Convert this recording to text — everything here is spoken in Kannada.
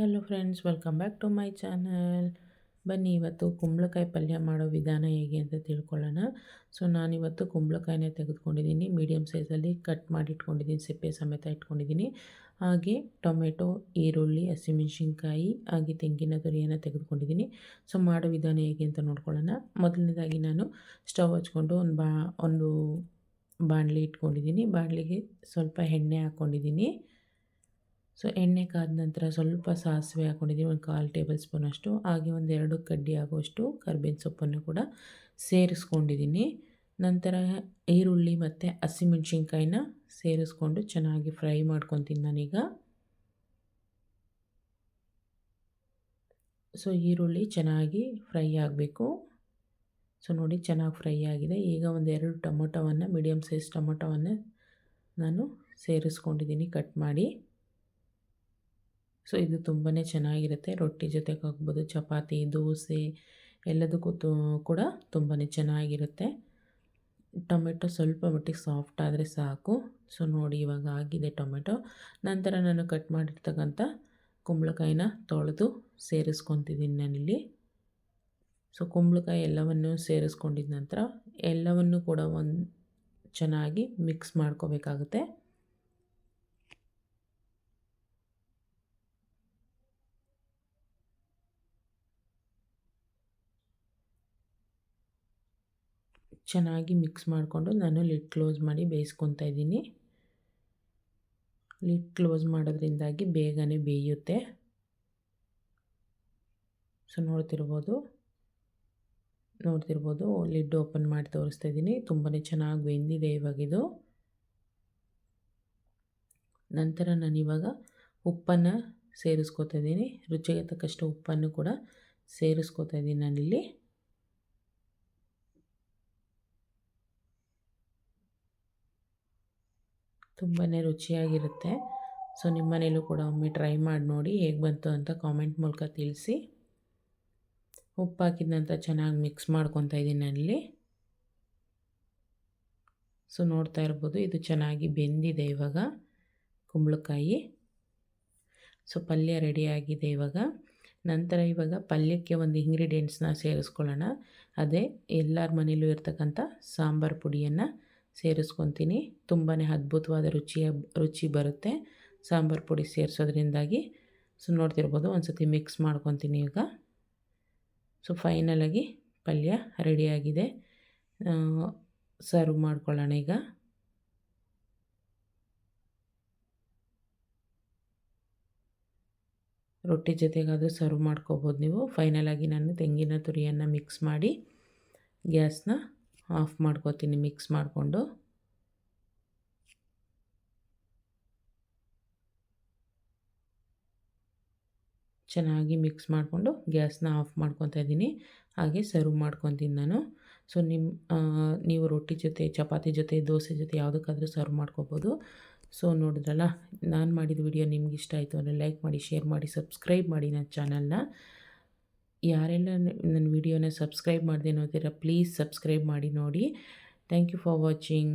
Hello friends welcome back to my channel ಬನ್ನಿ, ಇವತ್ತು ಕುಂಬಳಕಾಯಿ ಪಲ್ಯ ಮಾಡೋ ವಿಧಾನ ಹೇಗೆ ಅಂತ ತಿಳ್ಕೊಳ್ಳೋಣ. ಸೊ ನಾನಿವತ್ತು ಕುಂಬಳಕಾಯಿನೇ ತೆಗೆದುಕೊಂಡಿದ್ದೀನಿ. ಮೀಡಿಯಮ್ ಸೈಜಲ್ಲಿ ಕಟ್ ಮಾಡಿ ಇಟ್ಕೊಂಡಿದ್ದೀನಿ, ಸಿಪ್ಪೆ ಸಮೇತ ಇಟ್ಕೊಂಡಿದ್ದೀನಿ. ಹಾಗೆ ಟೊಮೆಟೊ, ಈರುಳ್ಳಿ, ಹಸಿಮೆಣ್ಸಿನ್ಕಾಯಿ, ಹಾಗೆ ತೆಂಗಿನ ತುರಿಯನ್ನು ತೆಗೆದುಕೊಂಡಿದ್ದೀನಿ. ಸೊ ಮಾಡೋ ವಿಧಾನ ಹೇಗೆ ಅಂತ ನೋಡ್ಕೊಳ್ಳೋಣ. ಮೊದಲನೇದಾಗಿ ನಾನು ಸ್ಟವ್ ಹಚ್ಕೊಂಡು ಒಂದು ಬಾ, ಒಂದು ಬಾಣಲಿ ಇಟ್ಕೊಂಡಿದ್ದೀನಿ. ಬಾಣಲಿಗೆ ಸ್ವಲ್ಪ ಎಣ್ಣೆ ಹಾಕ್ಕೊಂಡಿದ್ದೀನಿ ಸೊ ಎಣ್ಣೆ ಕಾದ ನಂತರ ಸ್ವಲ್ಪ ಸಾಸಿವೆ ಹಾಕ್ಕೊಂಡಿದ್ದೀನಿ ಒಂದು ಕಾಲು ಟೇಬಲ್ ಸ್ಪೂನಷ್ಟು ಹಾಗೆ ಒಂದು ಎರಡು ಕಡ್ಡಿ ಆಗುವಷ್ಟು ಕರ್ಬೇವಿನ ಸೊಪ್ಪನ್ನು ಕೂಡ ಸೇರಿಸ್ಕೊಂಡಿದ್ದೀನಿ. ನಂತರ ಈರುಳ್ಳಿ ಮತ್ತು ಹಸಿಮೆಣ್ಸಿನ್ಕಾಯಿನ ಸೇರಿಸ್ಕೊಂಡು ಚೆನ್ನಾಗಿ ಫ್ರೈ ಮಾಡ್ಕೊತೀನಿ ನಾನೀಗ. ಸೊ ಈರುಳ್ಳಿ ಚೆನ್ನಾಗಿ ಫ್ರೈ ಆಗಬೇಕು. ಸೊ ನೋಡಿ ಚೆನ್ನಾಗಿ ಫ್ರೈ ಆಗಿದೆ. ಈಗ ಒಂದು ಎರಡು ಟೊಮೊಟೊವನ್ನು ಮೀಡಿಯಮ್ ಸೈಜ್ ಟೊಮೊಟೊವನ್ನು ನಾನು ಸೇರಿಸ್ಕೊಂಡಿದ್ದೀನಿ, ಕಟ್ ಮಾಡಿ. ಸೊ ಇದು ತುಂಬಾ ಚೆನ್ನಾಗಿರುತ್ತೆ. ರೊಟ್ಟಿ ಜೊತೆಗೆ ಹಾಕ್ಬೋದು, ಚಪಾತಿ, ದೋಸೆ ಎಲ್ಲದಕ್ಕೂ ತು, ಕೂಡ ತುಂಬಾ ಚೆನ್ನಾಗಿರುತ್ತೆ. ಟೊಮೆಟೊ ಸ್ವಲ್ಪ ಮಟ್ಟಿಗೆ ಸಾಫ್ಟ್ ಆದರೆ ಸಾಕು. ಸೊ ನೋಡಿ ಇವಾಗ ಆಗಿದೆ ಟೊಮೆಟೊ. ನಂತರ ನಾನು ಕಟ್ ಮಾಡಿರ್ತಕ್ಕಂಥ ಕುಂಬಳಕಾಯಿನ ತೊಳೆದು ಸೇರಿಸ್ಕೊತಿದ್ದೀನಿ ನಾನಿಲ್ಲಿ. ಸೊ ಕುಂಬಳಕಾಯಿ ಎಲ್ಲವನ್ನು ಸೇರಿಸ್ಕೊಂಡಿದ ನಂತರ ಎಲ್ಲವನ್ನು ಕೂಡ ಒಂದು ಚೆನ್ನಾಗಿ ಮಿಕ್ಸ್ ಮಾಡ್ಕೋಬೇಕಾಗುತ್ತೆ. ಚೆನ್ನಾಗಿ ಮಿಕ್ಸ್ ಮಾಡಿಕೊಂಡು ನಾನು ಲಿಡ್ ಕ್ಲೋಸ್ ಮಾಡಿ ಬೇಯಿಸ್ಕೊತಾ ಇದ್ದೀನಿ. ಲಿಡ್ ಕ್ಲೋಸ್ ಮಾಡೋದ್ರಿಂದಾಗಿ ಬೇಗನೆ ಬೇಯುತ್ತೆ. ಸೊ ನೋಡ್ತಿರ್ಬೋದು. ನೋಡ್ತಿರ್ಬೋದು. ಲಿಡ್ ಓಪನ್ ಮಾಡಿ ತೋರಿಸ್ತಾ ಇದ್ದೀನಿ. ತುಂಬಾ ಚೆನ್ನಾಗಿ ಬೆಂದಿದೆ ಇವಾಗಿದು ನಂತರ ನಾನು ಇವಾಗ ಉಪ್ಪನ್ನು ಸೇರಿಸ್ಕೊತಾ ಇದ್ದೀನಿ. ರುಚಿಗೆ ತಕ್ಕಷ್ಟು ಉಪ್ಪನ್ನು ಕೂಡ ಸೇರಿಸ್ಕೋತಾ ಇದ್ದೀನಿ ನಾನಿಲ್ಲಿ ತುಂಬಾ ರುಚಿಯಾಗಿರುತ್ತೆ. ಸೊ ನಿಮ್ಮ ಮನೇಲೂ ಕೂಡ ಒಮ್ಮೆ ಟ್ರೈ ಮಾಡಿ ನೋಡಿ ಹೇಗೆ ಬಂತು ಅಂತ ಕಾಮೆಂಟ್ ಮೂಲಕ ತಿಳಿಸಿ. ಉಪ್ಪು ಹಾಕಿದ ನಂತರ ಚೆನ್ನಾಗಿ ಮಿಕ್ಸ್ ಮಾಡ್ಕೊತಾ ಇದ್ದೀನಿ ಅಲ್ಲಿ. ಸೊ ನೋಡ್ತಾ ಇರ್ಬೋದು, ಇದು ಚೆನ್ನಾಗಿ ಬೆಂದಿದೆ ಇವಾಗ ಕುಂಬಳಕಾಯಿ. ಸೊ ಪಲ್ಯ ರೆಡಿಯಾಗಿದೆ ಇವಾಗ. ನಂತರ ಇವಾಗ ಪಲ್ಯಕ್ಕೆ ಒಂದು ಇಂಗ್ರೀಡಿಯೆಂಟ್ಸ್ನ ಸೇರಿಸ್ಕೊಳ್ಳೋಣ. ಅದೇ ಎಲ್ಲರ ಮನೇಲೂ ಇರ್ತಕ್ಕಂಥ ಸಾಂಬಾರು ಪುಡಿಯನ್ನು ಸೇರಿಸ್ಕೊತೀನಿ. ತುಂಬಾ ಅದ್ಭುತವಾದ ರುಚಿಯ, ರುಚಿ ಬರುತ್ತೆ ಸಾಂಬಾರು ಪುಡಿ ಸೇರಿಸೋದ್ರಿಂದಾಗಿ. ಸೊ ನೋಡ್ತಿರ್ಬೋದು ಒಂದು ಸತಿ ಮಿಕ್ಸ್ ಮಾಡ್ಕೊತೀನಿ ಈಗ. ಸೊ ಫೈನಲಾಗಿ ಪಲ್ಯ ರೆಡಿಯಾಗಿದೆ ಸರ್ವ್ ಮಾಡ್ಕೊಳ್ಳೋಣ ಈಗ. ರೊಟ್ಟಿ ಜೊತೆಗಾದರೂ ಸರ್ವ್ ಮಾಡ್ಕೋಬೋದು ನೀವು. ಫೈನಲಾಗಿ ನಾನು ತೆಂಗಿನ ತುರಿಯನ್ನು ಮಿಕ್ಸ್ ಮಾಡಿ ಗ್ಯಾಸ್ನ ಆಫ್ ಮಾಡ್ಕೋತೀನಿ ಮಿಕ್ಸ್ ಮಾಡಿಕೊಂಡು. ಚೆನ್ನಾಗಿ ಮಿಕ್ಸ್ ಮಾಡಿಕೊಂಡು ಗ್ಯಾಸ್ನ ಆಫ್ ಮಾಡ್ಕೊತಾ ಇದ್ದೀನಿ. ಹಾಗೆ ಸರ್ವ್ ಮಾಡ್ಕೊತೀನಿ ನಾನು. ಸೊ ನಿಮ್ಮ ನೀವು ರೊಟ್ಟಿ ಜೊತೆ, ಚಪಾತಿ ಜೊತೆ, ದೋಸೆ ಜೊತೆ ಯಾವುದಕ್ಕಾದರೂ ಸರ್ವ್ ಮಾಡ್ಕೋಬೋದು. ಸೊ, ನೋಡಿದ್ರಲ್ಲ, ನಾನು ಮಾಡಿದ ವಿಡಿಯೋ ನಿಮ್ಗೆ ಇಷ್ಟ ಆಯಿತು ಅಂದರೆ ಲೈಕ್ ಮಾಡಿ, ಶೇರ್ ಮಾಡಿ, ಸಬ್ಸ್ಕ್ರೈಬ್ ಮಾಡಿ ನನ್ನ ಚಾನಲ್ನ. ಯಾರೆಲ್ಲ ನನ್ನ ವಿಡಿಯೋನ ಸಬ್ಸ್ಕ್ರೈಬ್ ಮಾಡಿದೆ ನೋಡ್ತೀರಾ, ಪ್ಲೀಸ್ ಸಬ್ಸ್ಕ್ರೈಬ್ ಮಾಡಿ ನೋಡಿ. Thank you for watching.